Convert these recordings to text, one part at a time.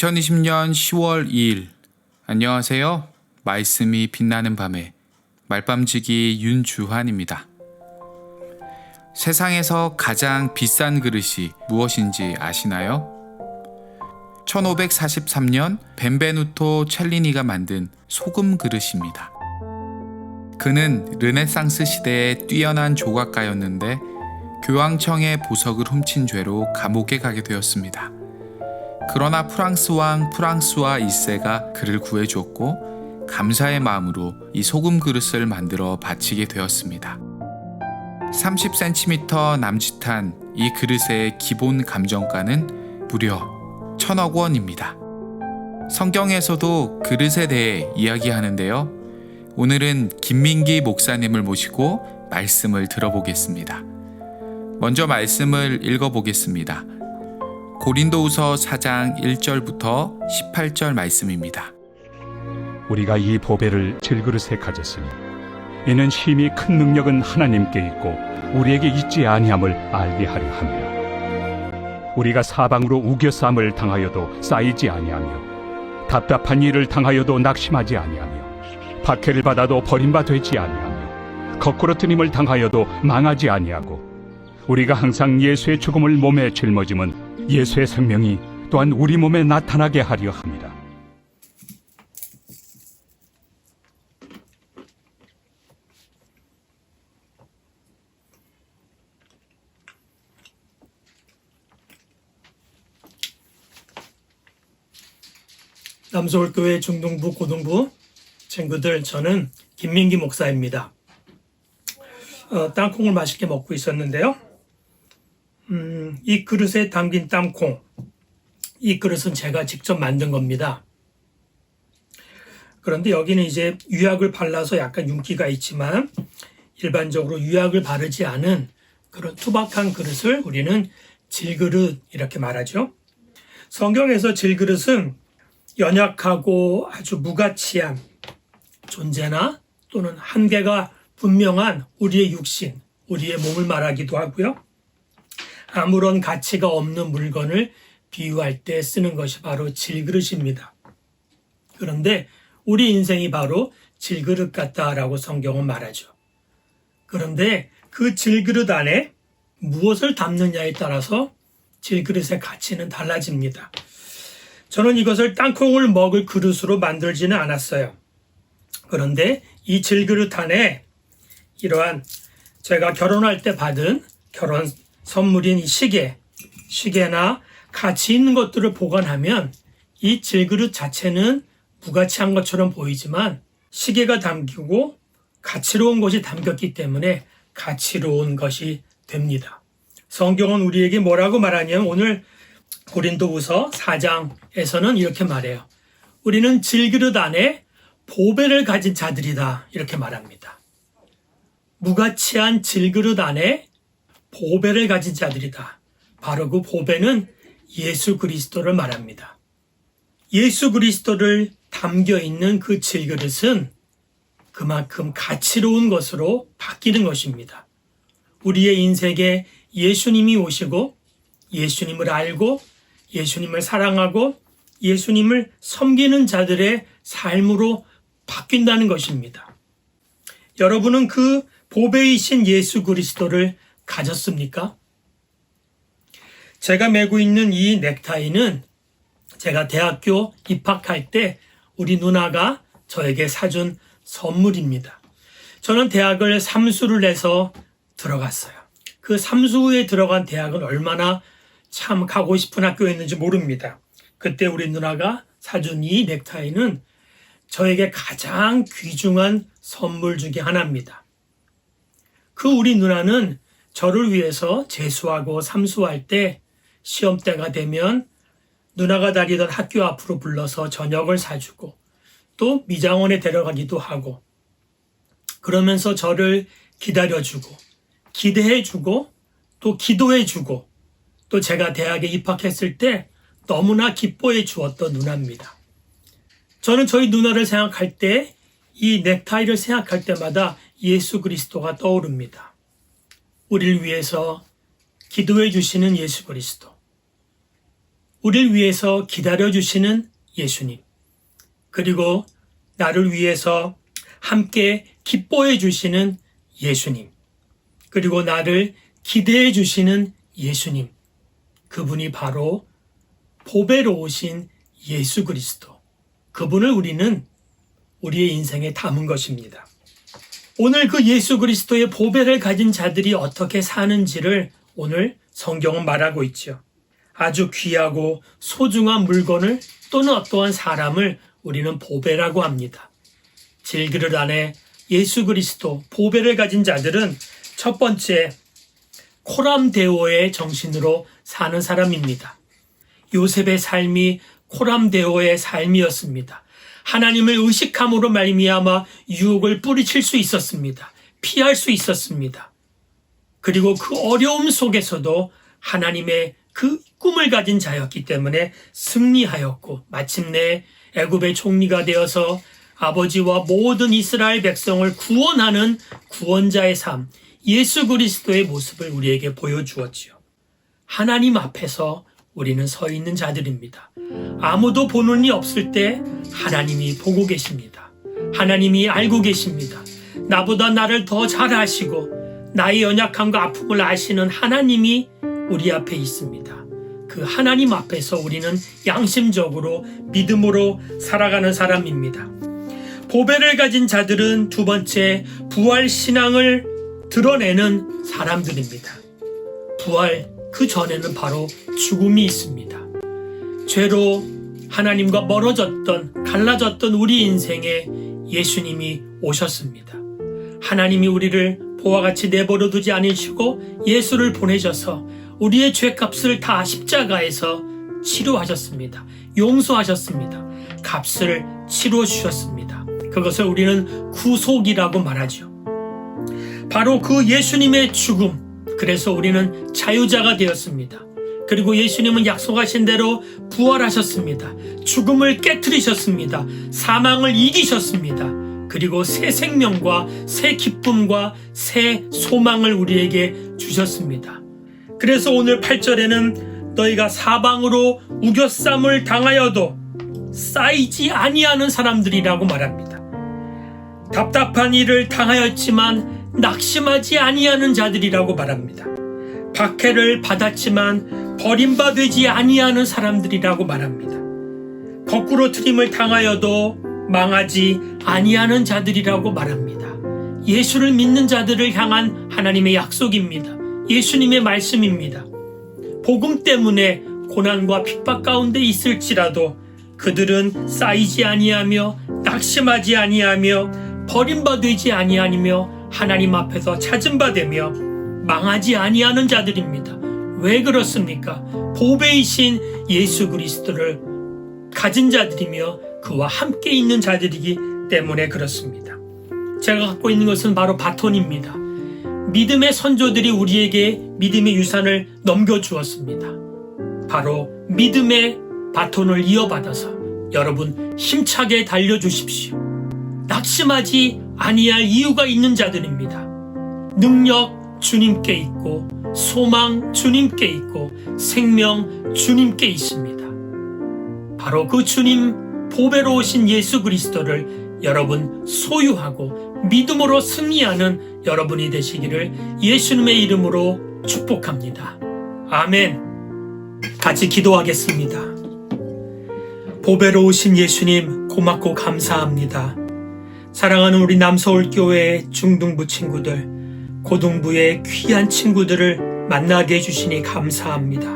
2020년 10월 2일 안녕하세요. 말씀이 빛나는 밤에 말밤지기 윤주환입니다. 세상에서 가장 비싼 그릇이 무엇인지 아시나요? 1543년 벤베누토 첼리니가 만든 소금 그릇입니다. 그는 르네상스 시대의 뛰어난 조각가였는데 교황청의 보석을 훔친 죄로 감옥에 가게 되었습니다. 그러나 프랑스 왕 프랑스와 1세가 그를 구해주었고 감사의 마음으로 이 소금 그릇을 만들어 바치게 되었습니다. 30cm 남짓한 이 그릇의 기본 감정가는 무려 천억 원입니다. 성경에서도 그릇에 대해 이야기하는데요. 오늘은 김민기 목사님을 모시고 말씀을 들어보겠습니다. 먼저 말씀을 읽어보겠습니다. 고린도후서 4장 1절부터 18절 말씀입니다. 우리가 이 보배를 질그릇에 가졌으니 이는 심히 큰 능력은 하나님께 있고 우리에게 있지 아니함을 알게 하려 함이라 우리가 사방으로 우겨쌈을 당하여도 쌓이지 아니하며 답답한 일을 당하여도 낙심하지 아니하며 박해를 받아도 버림받지 아니하며 거꾸로 트림을 당하여도 망하지 아니하고 우리가 항상 예수의 죽음을 몸에 짊어짐은 예수의 생명이 또한 우리 몸에 나타나게 하려 함이라 남서울교회 중동부 고등부 친구들 저는 김민기 목사입니다. 어, 땅콩을 맛있게 먹고 있었는데요. 음, 이 그릇에 담긴 땅콩, 이 그릇은 제가 직접 만든 겁니다. 그런데 여기는 이제 유약을 발라서 약간 윤기가 있지만 일반적으로 유약을 바르지 않은 그런 투박한 그릇을 우리는 질그릇 이렇게 말하죠. 성경에서 질그릇은 연약하고 아주 무가치한 존재나 또는 한계가 분명한 우리의 육신, 우리의 몸을 말하기도 하고요. 아무런 가치가 없는 물건을 비유할 때 쓰는 것이 바로 질그릇입니다. 그런데 우리 인생이 바로 질그릇 같다라고 성경은 말하죠. 그런데 그 질그릇 안에 무엇을 담느냐에 따라서 질그릇의 가치는 달라집니다. 저는 이것을 땅콩을 먹을 그릇으로 만들지는 않았어요. 그런데 이 질그릇 안에 이러한 제가 결혼할 때 받은 결혼 선물인 이 시계, 시계나 가치 있는 것들을 보관하면 이 질그릇 자체는 무가치한 것처럼 보이지만 시계가 담기고 가치로운 것이 담겼기 때문에 가치로운 것이 됩니다. 성경은 우리에게 뭐라고 말하냐면 오늘 고린도후서 4장에서는 이렇게 말해요. 우리는 질그릇 안에 보배를 가진 자들이다. 이렇게 말합니다. 무가치한 질그릇 안에 보배를 가진 자들이다. 바로 그 보배는 예수 그리스도를 말합니다. 예수 그리스도를 담겨 있는 그 질그릇은 그만큼 가치로운 것으로 바뀌는 것입니다. 우리의 인생에 예수님이 오시고 예수님을 알고 예수님을 사랑하고 예수님을 섬기는 자들의 삶으로 바뀐다는 것입니다. 여러분은 그 보배이신 예수 그리스도를 가졌습니까? 제가 메고 있는 이 넥타이는 제가 대학교 입학할 때 우리 누나가 저에게 사준 선물입니다. 저는 대학을 삼수를 해서 들어갔어요. 그 삼수에 들어간 대학은 얼마나 참 가고 싶은 학교였는지 모릅니다. 그때 우리 누나가 사준 이 넥타이는 저에게 가장 귀중한 선물 중의 하나입니다. 그 우리 누나는 저를 위해서 재수하고 삼수할 때 시험 때가 되면 누나가 다니던 학교 앞으로 불러서 저녁을 사주고 또 미장원에 데려가기도 하고 그러면서 저를 기다려주고 기대해주고 또 기도해주고 또 제가 대학에 입학했을 때 너무나 기뻐해 주었던 누나입니다. 저는 저희 누나를 생각할 때 이 넥타이를 생각할 때마다 예수 그리스도가 떠오릅니다. 우리를 위해서 기도해 주시는 예수 그리스도. 우리를 위해서 기다려 주시는 예수님. 그리고 나를 위해서 함께 기뻐해 주시는 예수님. 그리고 나를 기대해 주시는 예수님. 그분이 바로 보배로 오신 예수 그리스도. 그분을 우리는 우리의 인생에 담은 것입니다. 오늘 그 예수 그리스도의 보배를 가진 자들이 어떻게 사는지를 오늘 성경은 말하고 있죠. 아주 귀하고 소중한 물건을 또는 어떠한 사람을 우리는 보배라고 합니다. 질그릇 안에 예수 그리스도 보배를 가진 자들은 첫 번째 코람데오의 정신으로 사는 사람입니다. 요셉의 삶이 코람데오의 삶이었습니다. 하나님을 의식함으로 말미암아 유혹을 뿌리칠 수 있었습니다. 피할 수 있었습니다. 그리고 그 어려움 속에서도 하나님의 그 꿈을 가진 자였기 때문에 승리하였고 마침내 애굽의 총리가 되어서 아버지와 모든 이스라엘 백성을 구원하는 구원자의 삶, 예수 그리스도의 모습을 우리에게 보여주었지요. 하나님 앞에서 우리는 서 있는 자들입니다. 아무도 보는 이 없을 때 하나님이 보고 계십니다. 하나님이 알고 계십니다. 나보다 나를 더 잘 아시고 나의 연약함과 아픔을 아시는 하나님이 우리 앞에 있습니다. 그 하나님 앞에서 우리는 양심적으로 믿음으로 살아가는 사람입니다. 보배를 가진 자들은 두 번째 부활 신앙을 드러내는 사람들입니다. 부활 그 전에는 바로 죽음이 있습니다. 죄로 하나님과 멀어졌던 갈라졌던 우리 인생에 예수님이 오셨습니다. 하나님이 우리를 보와 같이 내버려 두지 않으시고 예수를 보내셔서 우리의 죄값을 다 십자가에서 치료하셨습니다. 용서하셨습니다. 값을 치러 주셨습니다. 그것을 우리는 구속이라고 말하죠. 바로 그 예수님의 죽음. 그래서 우리는 자유자가 되었습니다. 그리고 예수님은 약속하신 대로 부활하셨습니다. 죽음을 깨뜨리셨습니다. 사망을 이기셨습니다. 그리고 새 생명과 새 기쁨과 새 소망을 우리에게 주셨습니다. 그래서 오늘 8절에는 너희가 사방으로 우겨쌈을 당하여도 쌓이지 아니하는 사람들이라고 말합니다. 답답한 일을 당하였지만 낙심하지 아니하는 자들이라고 말합니다. 박해를 받았지만 버림받지 아니하는 사람들이라고 말합니다. 거꾸로 트림을 당하여도 망하지 아니하는 자들이라고 말합니다. 예수를 믿는 자들을 향한 하나님의 약속입니다. 예수님의 말씀입니다. 복음 때문에 고난과 핍박 가운데 있을지라도 그들은 쌓이지 아니하며 낙심하지 아니하며 버림받지 아니하며 하나님 앞에서 찾은 바 되며 망하지 아니하는 자들입니다. 왜 그렇습니까? 보배이신 예수 그리스도를 가진 자들이며 그와 함께 있는 자들이기 때문에 그렇습니다. 제가 갖고 있는 것은 바로 바톤입니다. 믿음의 선조들이 우리에게 믿음의 유산을 넘겨주었습니다. 바로 믿음의 바톤을 이어받아서 여러분 힘차게 달려주십시오. 낙심하지 아니할 이유가 있는 자들입니다. 능력 주님께 있고 소망 주님께 있고 생명 주님께 있습니다. 바로 그 주님 보배로 오신 예수 그리스도를 여러분 소유하고 믿음으로 승리하는 여러분이 되시기를 예수님의 이름으로 축복합니다. 아멘. 같이 기도하겠습니다. 보배로 오신 예수님 고맙고 감사합니다. 사랑하는 우리 남서울교회 중등부 친구들, 고등부의 귀한 친구들을 만나게 해주시니 감사합니다.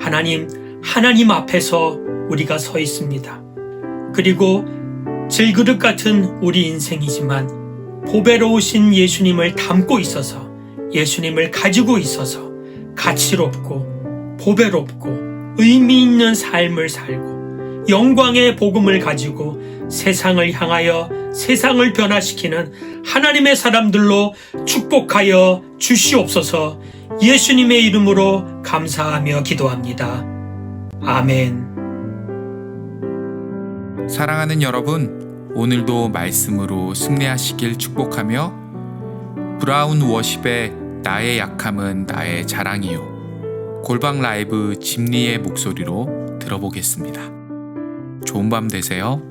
하나님, 하나님 앞에서 우리가 서 있습니다. 그리고 질그릇 같은 우리 인생이지만 보배로우신 예수님을 담고 있어서 예수님을 가지고 있어서 가치롭고 보배롭고 의미 있는 삶을 살고 영광의 복음을 가지고 세상을 향하여 세상을 변화시키는 하나님의 사람들로 축복하여 주시옵소서 예수님의 이름으로 감사하며 기도합니다. 아멘. 사랑하는 여러분, 오늘도 말씀으로 승리하시길 축복하며 브라운 워십의 나의 약함은 나의 자랑이요. 골방 라이브 짐리의 목소리로 들어보겠습니다. 좋은 밤 되세요.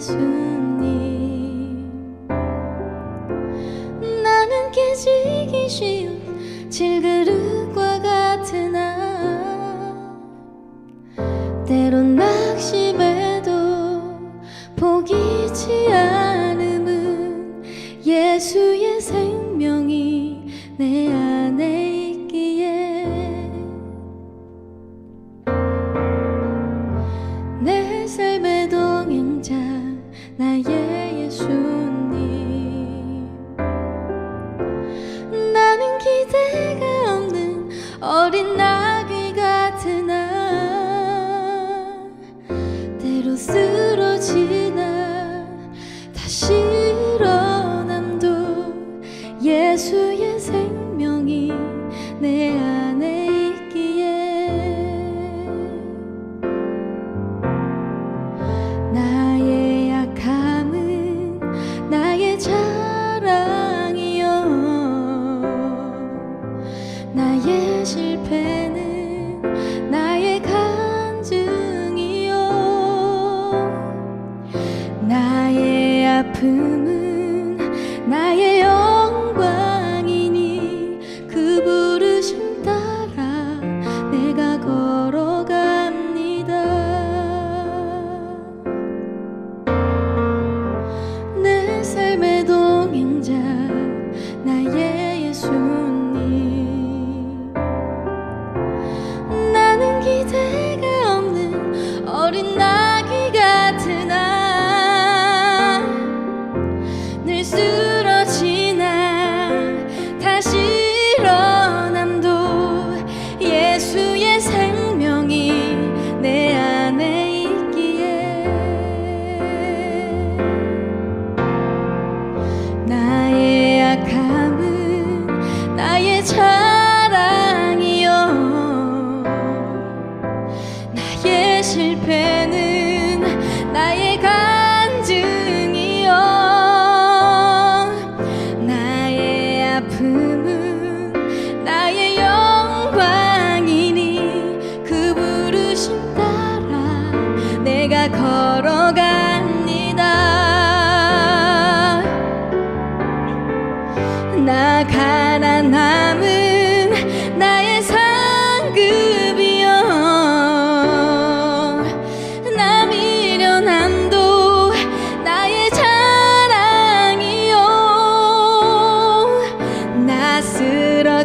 예수님 나는 주님. 나는 기대가 없는 어린 나귀 같으나 아, 때로 쓰러지나 다시 일어남도 예수의 생명이 내 안에 있기에. 나 나의 간증이요. 나의 아픔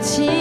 起